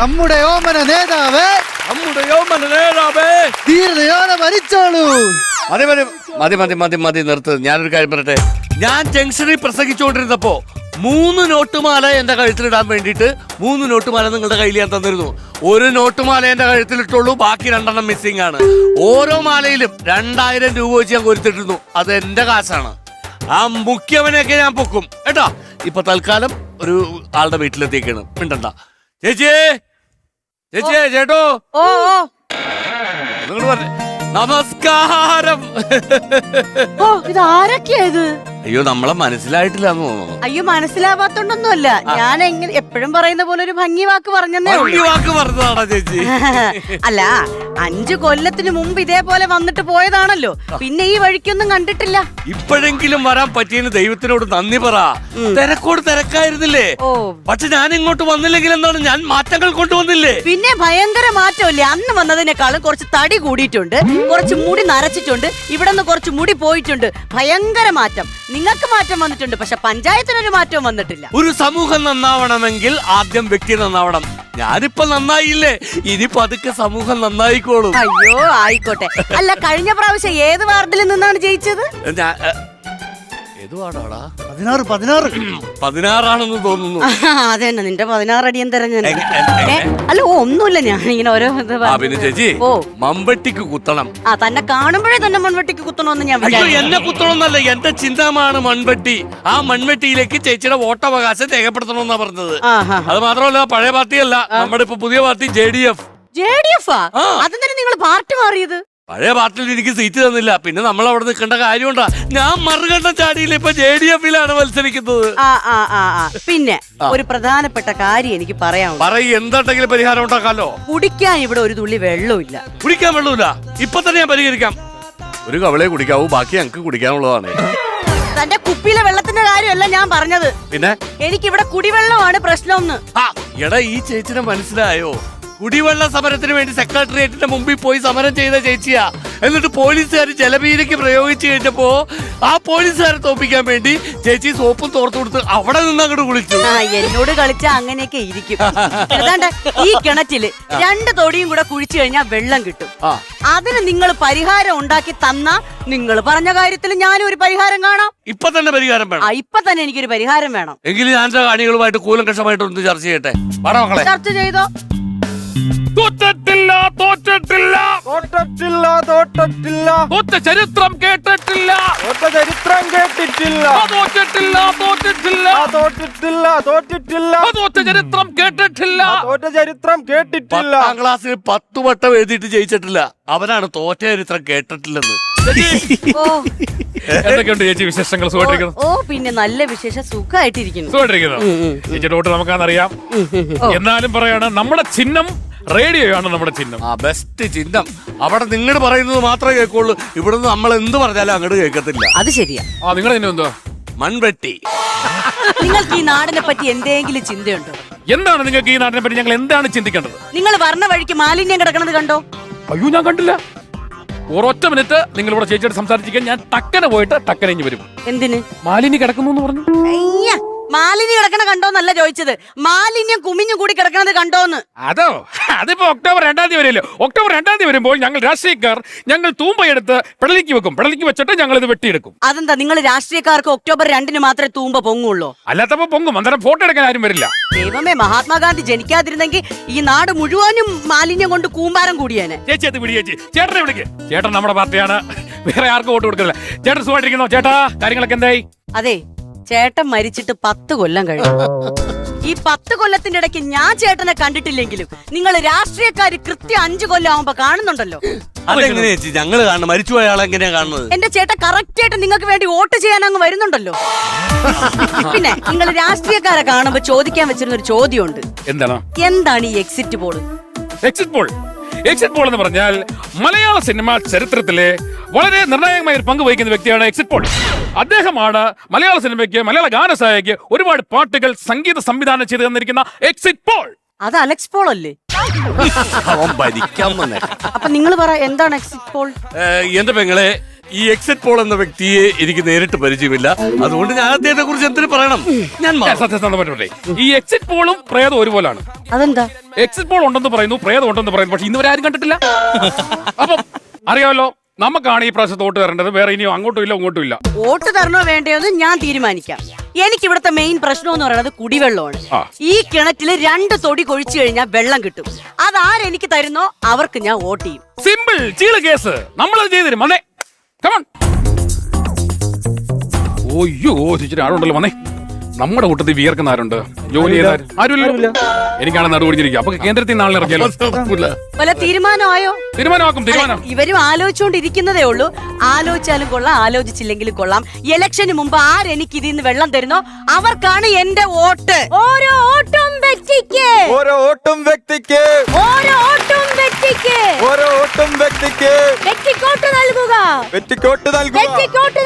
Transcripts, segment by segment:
നമ്മുടെ യോമന നേതാവ് നമ്മുടെ യോമന നേതാവേ. ധീരതയോടെ മരിച്ചോളൂ മതി മതി മതി മതി മതി മതി നിർത്ത്. ഞാനൊരു കാര്യം പറയട്ടെ? ഞാൻ ജംഗ്ഷനിൽ പ്രസംഗിച്ചുകൊണ്ടിരുന്നപ്പോ മൂന്ന് നോട്ടുമാല എന്റെ കഴുത്തിലിടാൻ വേണ്ടിയിട്ട് മൂന്ന് നോട്ടുമാല നിങ്ങളുടെ കയ്യിൽ ഞാൻ തന്നിരുന്നു. ഒരു നോട്ടുമാല എന്റെ കഴുത്തിലിട്ടുള്ളൂ ബാക്കി രണ്ടെണ്ണം മിസ്സിംഗ് ആണ്. ഓരോ മാലയിലും രണ്ടായിരം രൂപ വെച്ച് ഞാൻ കൊരുത്തിട്ടിരുന്നു. അത് എന്റെ കാശാണ്. ആ മുഖ്യവനെയൊക്കെ ഞാൻ പൊക്കും. കേട്ടോ? ഇപ്പൊ തൽക്കാലം ഒരു ആളുടെ വീട്ടിലെത്തിയേക്കാണ്. മിണ്ടണ്ട. ചേച്ചിയേ ചേച്ചിയേ ചേട്ടോ. ഓ ഓ. നിങ്ങൾ പറഞ്ഞു നമസ്കാരം. ഓ ഇത് ആരൊക്കെയാ ഇത്? അയ്യോ നമ്മളെ മനസ്സിലായിട്ടില്ല എന്ന് തോന്നുന്നു. അയ്യോ മനസ്സിലാവാത്തോണ്ടൊന്നുമല്ല. ഞാൻ എങ്ങനെ എപ്പോഴും പറയുന്ന പോലെ ഒരു ഭംഗി വാക്ക് പറഞ്ഞതേ ഭംഗി ഉള്ളൂ വാക്ക് പറഞ്ഞതാണോ ചേച്ചി. അല്ല അഞ്ചു കൊല്ലത്തിന് മുമ്പ് ഇതേപോലെ വന്നിട്ട് പോയതാണല്ലോ. പിന്നെ ഈ വഴിക്കൊന്നും കണ്ടിട്ടില്ല. ഇപ്പോഴെങ്കിലും വരാൻ പറ്റിയതിന് ദൈവത്തിനോട് നന്ദി പറ. തിരക്കോട് തിരക്കായിരുന്നില്ലേ? പക്ഷെ ഞാൻ ഇങ്ങോട്ട് വന്നില്ലെങ്കിൽ എന്താണ്? ഞാൻ മാറ്റങ്ങൾ കൊണ്ടുവന്നില്ലേ? പിന്നെ ഭയങ്കര മാറ്റമല്ലേ? അന്ന് വന്നതിനേക്കാളും കുറച്ച് തടി കൂടിയിട്ടുണ്ട്. കുറച്ച് മുടി നരച്ചിട്ടുണ്ട്. ഇവിടെ നിന്ന് കുറച്ച് മുടി പോയിട്ടുണ്ട്. ഭയങ്കര മാറ്റം. നിങ്ങൾക്ക് മാറ്റം വന്നിട്ടുണ്ട്. പക്ഷെ പഞ്ചായത്തിനൊരു മാറ്റവും വന്നിട്ടില്ല. ഒരു സമൂഹം നന്നാവണമെങ്കിൽ ആദ്യം വ്യക്തി നന്നാവണം. ഞാനിപ്പോ നന്നായില്ലേ? ഇനി പതുക്കെ സമൂഹം നന്നായിക്കോളും. അയ്യോ ആയിക്കോട്ടെ. അല്ല കഴിഞ്ഞ പ്രാവശ്യം ഏത് വാർഡിൽ നിന്നാണ് ജയിച്ചത്? പാടാടാ പതിനാറ് പതിനാറ്. പതിനാറാണെന്ന് തോന്നുന്നു. അതെ നിന്റെ തെരഞ്ഞു എങ്ങ- എങ്ങ- എങ്ങ- അല്ല ഓ ഒന്നുമില്ല. ഞാൻ ഇങ്ങനെ ഓരോ ഇത് ആ പിന്നെ ചേച്ചി ഓ. മമ്പട്ടിക്ക് കുത്തണം. ആ തന്നെ കാണുമ്പോഴേ തന്നെ മൺവെട്ടിക്ക് കുത്തണമെന്ന് ഞാൻ അയ്യോ വിചാരിച്ചു എന്നെ കുത്തണമെന്നല്ല. എന്റെ ചിന്തമാണ് മൺവെട്ടി. ആ മൺവെട്ടിയിലേക്ക് ചേച്ചിയുടെ വോട്ടവകാശം രേഖപ്പെടുത്തണമെന്നാ പറഞ്ഞത്. ആഹാ. അത് മാത്രമല്ല പഴയ പാർട്ടിയല്ല. നമ്മുടെ ഇപ്പൊ പുതിയ party J D F. J D F ആ. തന്നെ നിങ്ങൾ പാർട്ടി മാറിയത്. പഴയ പാർട്ടിയിൽ എനിക്ക് സീറ്റ് തന്നില്ല. പിന്നെ നമ്മൾ അവിടെ നിൽക്കേണ്ട കാര്യമുണ്ടാ. ഞാൻ മറുകണ്ഠം ചാടിയില്ല ഇപ്പൊ ജെ ഡി എഫിലാണ് മത്സരിക്കുന്നത്. ആ ആ ആ ആ. പിന്നെ ഒരു പ്രധാനപ്പെട്ട കാര്യം എനിക്ക് പറയാനുണ്ട്. പറയും എന്തുണ്ടെങ്കിലും പരിഹാരം ഉണ്ടാക്കാലോ? കുടിക്കാൻ ഇവിടെ ഒരു തുള്ളി വെള്ളമില്ല കുടിക്കാൻ വെള്ളമില്ല ഇപ്പൊ തന്നെ ഞാൻ പരിഹരിക്കാം. ഒരു കവളെ കുടിക്കാവൂ ബാക്കി ഞങ്ങൾക്ക് കുടിക്കാനുള്ളതാണ്. തന്റെ കുപ്പിയിലെ വെള്ളത്തിന്റെ കാര്യമല്ല ഞാൻ പറഞ്ഞത്. പിന്നെ? എനിക്ക് ഇവിടെ കുടിവെള്ളമാണ് പ്രശ്നമെന്ന് ആ, എടാ ഈ ചേച്ചിനെ മനസ്സിലായോ? കുടിവെള്ള സമരത്തിന് വേണ്ടി സെക്രട്ടേറിയറ്റിന്റെ മുമ്പിൽ പോയി സമരം ചെയ്ത ചേച്ചിയാ. എന്നിട്ട് പോലീസുകാർ ജലപീരയ്ക്ക് പ്രയോഗിച്ചു കഴിഞ്ഞപ്പോ ആ പോലീസുകാരെ തോപ്പിക്കാൻ വേണ്ടി ചേച്ചി സോപ്പും തോർത്തു കൊടുത്ത് അവിടെ നിന്ന് അങ്ങോട്ട് കുളിച്ചു. ആ എന്നോട് കളിച്ച അങ്ങനെയൊക്കെ ഇരിക്കും. ഏതാണ്ട് ഈ കിണറ്റിൽ രണ്ട് തൊടിയും കൂടെ കുഴിച്ചു കഴിഞ്ഞാൽ വെള്ളം കിട്ടും. ആ. അതിന് നിങ്ങൾ പരിഹാരം ഉണ്ടാക്കി തന്ന നിങ്ങൾ പറഞ്ഞ കാര്യത്തിൽ ഞാനും ഒരു പരിഹാരം കാണാം. ഇപ്പൊ തന്നെ പരിഹാരം ആ വേണം ഇപ്പൊ തന്നെ എനിക്കൊരു പരിഹാരം വേണം. എങ്കിലും ഞാൻ എന്റെ കാണികളുമായിട്ട് കൂലങ്കഷമായിട്ട് ഒന്ന് ചർച്ച ചെയ്യട്ടെ. ചർച്ച ചെയ്തോ? തോറ്റിട്ടില്ല തോറ്റിട്ടില്ല. തോട്ടിട്ടില്ല തോട്ടിട്ടില്ല തോറ്റ ചരിത്രം കേട്ടിട്ടില്ല. തോറ്റ ചരിത്രം കേട്ടിട്ടില്ല തോറ്റിട്ടില്ല തോറ്റിട്ടില്ല. തോറ്റിട്ടില്ല തോറ്റിട്ടില്ല. തോറ്റ ചരിത്രം കേട്ടിട്ടില്ല. തോറ്റ ചരിത്രം കേട്ടിട്ടില്ല. പത്താം ക്ലാസ്സിൽ പത്ത് വട്ടം എഴുതിയിട്ട് ജയിച്ചിട്ടില്ല. അവനാണ് തോറ്റ ചരിത്രം കേട്ടിട്ടില്ലെന്ന്. ഓ. എന്തൊക്കെയുണ്ട് ചേച്ചി വിശേഷങ്ങൾ? സുഖമായിട്ടിരിക്കുന്നു? ഓ പിന്നെ നല്ല വിശേഷ. സുഖമായിട്ടിരിക്കുന്നു. സുഖമായിട്ടിരിക്കുന്നു. ചേച്ചി ഡോട്ട് നമുക്കാണെന്നറിയാം. എന്നാലും പറയാണ് നമ്മുടെ ചിഹ്നം റേഡിയോയാണ് നമ്മുടെ ചിഹ്നം. ആ ബെസ്റ്റ് ചിഹ്നം. അവിടെ നിങ്ങൾ പറയുന്നത് മാത്രമേ കേൾക്കുള്ളൂ. ഇവിടുന്ന് നമ്മൾ എന്ത് പറഞ്ഞാലും അങ്ങോട്ട് കേൾക്കത്തില്ല. അത് ശരിയാ. ആ നിങ്ങളുടെ ചിഹ്നം എന്തോ മൺവെട്ടി. നിങ്ങൾക്ക് ഈ നാടിനെ പറ്റി എന്തെങ്കിലും ചിന്തയുണ്ടോ? എന്താണ് നിങ്ങൾക്ക് ഈ നാടിനെ പറ്റി ഞങ്ങൾ എന്താണ് ചിന്തിക്കേണ്ടത്? നിങ്ങൾ വർണ വഴിക്ക് മാലിന്യം കിടക്കുന്നത് കണ്ടോ? അയ്യോ ഞാൻ കണ്ടില്ല. ഒരൊറ്റ മിനിറ്റ് നിങ്ങൾ ഇവിടെ ചേച്ചിയോട് സംസാരിച്ചിരിക്കാൻ ഞാൻ ടക്കനെ പോയിട്ട് ടക്കനെ വരും. എന്തിന്? മാലിന്യം കിടക്കുന്നു എന്ന് പറഞ്ഞു. അയ്യ, മാലിന്യം കിടക്കണ കണ്ടോന്നല്ല ചോദിച്ചത്. മാലിന്യം കുമിഞ്ഞു കൂടി കിടക്കണത് കണ്ടോന്ന്. അതോ? അതിപ്പോ ഒക്ടോബർ രണ്ടാം തീയതി വരെയല്ലോ? ഒക്ടോബർ രണ്ടാം തീയതി വരുമ്പോൾ ഞങ്ങൾ രാഷ്ട്രീയക്കാർ ഞങ്ങൾ തൂമ്പയെടുത്ത് പിടലിക്ക് വെക്കും. പിടലിക്ക് വെച്ചിട്ട് ഞങ്ങൾ ഇത് വെട്ടിയെടുക്കും. അതെന്താ നിങ്ങൾ രാഷ്ട്രീയക്കാർക്ക് ഒക്ടോബർ രണ്ടിന് മാത്രമേ തൂമ്പ പൊങ്ങുള്ളൂ? അല്ലാത്തപ്പോ പൊങ്ങും. അന്നേരം ഫോട്ടോ എടുക്കാൻ ആരും വരില്ല. ദൈവമേ മഹാത്മാഗാന്ധി ജനിക്കാതിരുന്നെങ്കിൽ ഈ നാട് മുഴുവനും മാലിന്യം കൊണ്ട് കൂമ്പാരം കൂടിയേനെ. ചേച്ചി അത് വിളി ചേച്ചി. ചേട്ടനെ വിളിക്ക്. ചേട്ടൻ നമ്മുടെ പാർട്ടിയാണ്. വേറെ ആർക്കും വോട്ട് കൊടുക്കില്ല ചേട്ടൻ സുഖമായിട്ടിരിക്കുന്നോ? ചേട്ടാ കാര്യങ്ങളൊക്കെ എന്തായി? അതെ ചേട്ടൻ മരിച്ചിട്ട് പത്ത് കൊല്ലം കഴിഞ്ഞു. ഈ പത്ത് കൊല്ലത്തിന്റെ ഇടയ്ക്ക് ഞാൻ ചേട്ടനെ കണ്ടിട്ടില്ലെങ്കിലും നിങ്ങൾ രാഷ്ട്രീയക്കാര് കൃത്യം അഞ്ചു കൊല്ലം ആവുമ്പോ കാണുന്നുണ്ടല്ലോ. അതെങ്ങനെയാ ചേച്ചി? ഞങ്ങൾ കാണുന്നത് മരിച്ചുപോയ ആളെ എങ്ങനെയാ കാണുന്നത്? എന്റെ ചേട്ടൻ കറക്റ്റ് ആയിട്ട് നിങ്ങൾക്ക് വേണ്ടി വോട്ട് ചെയ്യാൻ അങ്ങ് വരുന്നുണ്ടല്ലോ. പിന്നെ നിങ്ങൾ രാഷ്ട്രീയക്കാരെ കാണുമ്പോ ചോദിക്കാൻ വെച്ചിരുന്ന ഒരു ചോദ്യമുണ്ട്. എന്താണ്? എന്താണ് ഈ exit poll exit poll exit poll എന്ന് പറഞ്ഞാൽ മലയാള സിനിമ ചരിത്രത്തിലെ വളരെ നിർണായകമായ ഒരു പങ്ക് വഹിക്കുന്ന വ്യക്തിയാണ് എക്സിറ്റ് പോൾ അദ്ദേഹമാണ് മലയാള സിനിമയ്ക്ക് മലയാള ഗാനസായക്ക് ഒരുപാട് പാട്ടുകൾ സംഗീത സംവിധാനം ചെയ്തു തന്നിരിക്കുന്ന എക്സിറ്റ് പോൾ അത് അലക്സ് പോൾ അല്ലേ? അവൻ ഭരിക്കാൻ വന്നേ. അപ്പൊ നിങ്ങൾ പറ എന്താണ് എക്സിറ്റ് പോൾ എന്റെ പെങ്ങളെ ഈ എക്സിറ്റ് പോൾ എന്ന വ്യക്തിയെ എനിക്ക് നേരിട്ട് പരിചയമില്ല. അതുകൊണ്ട് ഞാൻ അദ്ദേഹത്തെ കുറിച്ച് എന്തിനു പറയണം? ഞാൻ. സത്യസന്ധമായിട്ട് ഈ എക്സിറ്റ് പോളും പ്രേതം ഒരുപോലാണ്. അതെന്താ? എക്സിറ്റ് പോൾ ഉണ്ടെന്ന് പറയുന്നു പ്രേതം ഉണ്ടെന്ന് പറയുന്നു പക്ഷെ ഇന്നുവരെ ആരും കണ്ടിട്ടില്ല. അപ്പം അറിയാമല്ലോ നമുക്കാണ് ഈ പ്രാവശ്യത്തെ വോട്ട് തരേണ്ടത്. വേറെ ഇനിയും അങ്ങോട്ടും ഇല്ല ഇങ്ങോട്ടും ഇല്ല. വോട്ട് തരണോ വേണ്ടയോ ഞാൻ തീരുമാനിക്കാം. എനിക്ക് ഇവിടുത്തെ മെയിൻ പ്രശ്നം എന്ന് പറയുന്നത് കുടിവെള്ളമാണ്. ആ. ഈ കിണറ്റിൽ രണ്ട് തൊടി കൊഴിച്ചു കഴിഞ്ഞാൽ വെള്ളം കിട്ടും. അതാരെനിക്ക് തരുന്നോ അവർക്ക് ഞാൻ വോട്ട് ചെയ്യും. സിമ്പിൾ ചീൾ കേസ്. നമ്മൾ ചെയ്തു വന്നേ. കമൺ ഓയ്യോ ചേച്ചി ആരുണ്ടല്ലോ വന്നേ. നമ്മുടെ കൂട്ടത്തിൽ വിയർക്കുന്ന ആരുണ്ട്? ജോലി ചെയ്ത ആര്? ആരുമില്ല. എനിക്കാണ് നടുപിടിച്ചിരിക്കുക അപ്പൊ കേന്ദ്രത്തിൽ നാളെ ഇറക്കിയാലോ. വല്ല തീരുമാനമായോ? തീരുമാനമാക്കും തീരുമാനം. ഇവരും ആലോചിച്ചുകൊണ്ടിരിക്കുന്നതേ ഉള്ളൂ. ആലോചിച്ചാലും കൊള്ളാം ആലോചിച്ചില്ലെങ്കിലും കൊള്ളാം. ഇലക്ഷന് മുമ്പ് ആരെനിക്ക് ഇതിൽ നിന്ന് വെള്ളം തരുന്നോ? അവർക്കാണ് എന്റെ വോട്ട്. ഓരോ ഓട്ടും വ്യക്തിക്ക്. ഓരോ ഓട്ടും വ്യക്തിക്ക്. ഓരോ ഓട്ടും വ്യക്തിക്ക്. ഓരോ ഓട്ടും വ്യക്തിക്ക്. വ്യക്തിക്കോട്ട് നൽകുക. വെറ്റിക്കോട്ട് നൽകുക. വ്യക്തിക്കോട്ട്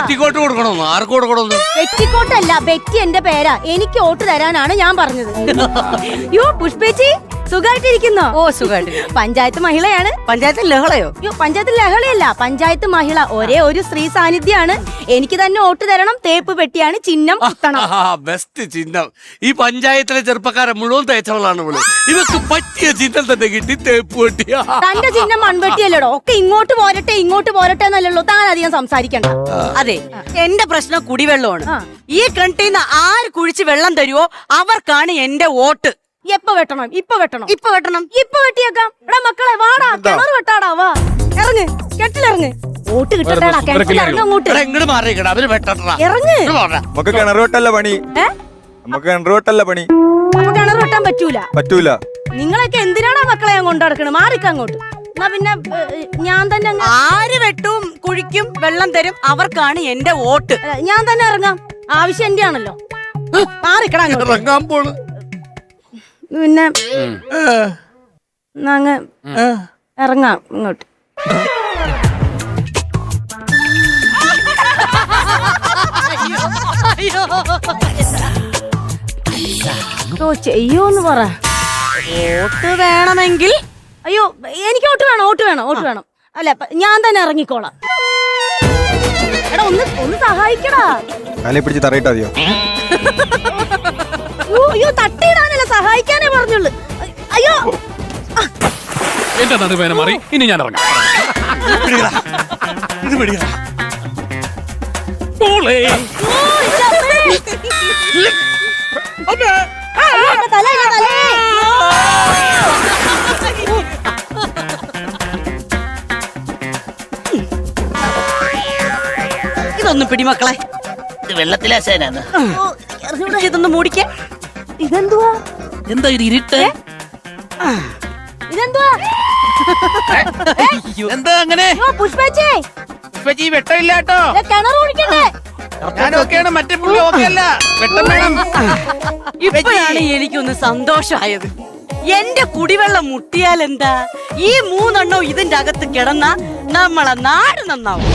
എത്തിക്കോട്ട് കൊടുക്കണമെന്ന് ആർക്ക് കൊടുക്കണമെന്ന് വ്യക്തിക്കോട്ടല്ല വ്യക്തി എന്റെ പേരാ. എനിക്ക് വോട്ട് തരാനാണ് ഞാൻ പറഞ്ഞത്. യോ പുഷ്പേച്ചി? സുഖമായിട്ടിരിക്കുന്നോ ഓ സുഖമായിട്ട് പഞ്ചായത്ത് മഹിളയാണ്. പഞ്ചായത്ത് ലഹളയോ? യോ പഞ്ചായത്ത് ലഹളയല്ല പഞ്ചായത്ത് മഹിള. ഒരേ ഒരു സ്ത്രീ സാന്നിധ്യമാണ് എനിക്ക് തന്നെ വോട്ട് തരണം തേപ്പ് പെട്ടിയാണ് ചിഹ്നം കുത്തണം. ബെസ്റ്റ് ചിഹ്നം. ഈ പഞ്ചായത്തിലെ ചെറുപ്പക്കാരെ മുഴുവൻ തേച്ചവളാണ് ഇവൾ. ഇവക്ക് പറ്റിയ ചിഹ്നം തന്നെ കിട്ടി തേപ്പ് പെട്ടിയ. തന്റെ ചിഹ്നം മൺവെട്ടിയല്ലടോ ഒക്കെ ഇങ്ങോട്ട് പോരട്ടെ ഇങ്ങോട്ട് പോരട്ടെ എന്നല്ലല്ലോ. താൻ അധികം സംസാരിക്കണ്ട. അതെ എന്റെ പ്രശ്നം കുടിവെള്ളമാണ്. ഈ കണ്ടിന്ന് ആര് കുഴിച്ച് വെള്ളം തരുവോ? അവർക്കാണ് എന്റെ വോട്ട്. എപ്പോ വെട്ടണം? ഇപ്പൊ വെട്ടണം? ഇപ്പൊ വെട്ടണം. ഇപ്പൊ വെട്ടിയേക്കാം. എടാ മക്കളെ വാടാ. കിണർ വെട്ടാടാ വാ. ഇറങ്ങ്. കെട്ടിലിറങ്ങ് വോട്ട് കിട്ടട്ടാടാ കിണറ്റിലിറങ്ങ് അങ്ങോട്ട്. എടാ, ഇങ്ങട് മാറിയിക്കട അവർ വെട്ടട്ടാ ഇറങ്ങ്. നമുക്ക് കിണർ വെട്ടല്ല പണി. നമുക്ക് കിണർ വെട്ടല്ല പണി. അപ്പൊ കിണർ വെട്ടാൻ പറ്റൂല. പറ്റൂല. നിങ്ങളൊക്കെ എന്തിനാടാ മക്കളെ ഞാൻ കൊണ്ടുനടക്കണത് മാറിക്ക അങ്ങോട്ട്. എന്നാ പിന്നെ ഞാൻ തന്നെ അങ്ങ് ആര് വെട്ടും കുഴിക്കും വെള്ളം തരും അവർക്കാണ് എന്റെ വോട്ട്. ഏ, ഞാൻ തന്നെ ഇറങ്ങാം. ആവശ്യം എന്റെ ആണല്ലോ മാറിക്കടാ അങ്ങോട്ട്. ഇറങ്ങാൻ പോണ്. പിന്നെ അങ്ങ് ഇറങ്ങാം ഇങ്ങോട്ട്. ഓ ചെയ്യോന്ന് പറ. വോട്ട് വേണമെങ്കിൽ അയ്യോ എനിക്ക് ഓട്ട് വേണം ഓട്ട് വേണം ഓട്ട് വേണം. അല്ല ഞാൻ തന്നെ ഇറങ്ങിക്കോളാം. എടാ ഒന്ന് ഒന്ന് സഹായിക്കടാ. കാലി പിടിച്ച് തറയിട്ടാ എന്റെ നടുവേന മാറി. ഇനി ഞാൻ ഇറങ്ങാം. പിടിക്കടാ. ഇത് പിടിക്കടാ. പോളേ. എന്റെ തല എന്റെ ഇതൊന്ന് ഇതൊന്നും പിടിമക്കളെ ഇത് വെള്ളത്തിലെ അശേനാണ് ഇതൊന്ന് മൂടിക്കേ. ഇതെന്തുവാ? എന്താ ഇത് ഇരുട്ട്? എന്താ അങ്ങനെ? പുഷ്പേച്ചേ. ഇപ്പച്ചി വെട്ടമില്ല കേട്ടോ. കിണർ കുടിക്കണ്ടേ ഞാൻ ഓക്കെയാണ് മറ്റേ പുള്ളി ഓക്കെ അല്ല. വെട്ടം വേണം. ഇപ്പോഴാണ് എനിക്കൊന്ന് സന്തോഷമായത്. എന്റെ കുടിവെള്ളം മുട്ടിയാൽ എന്താ ഈ മൂന്നെണ്ണം ഇതിന്റെ അകത്ത് കിടന്ന നമ്മളെ നാട് നന്നാവും.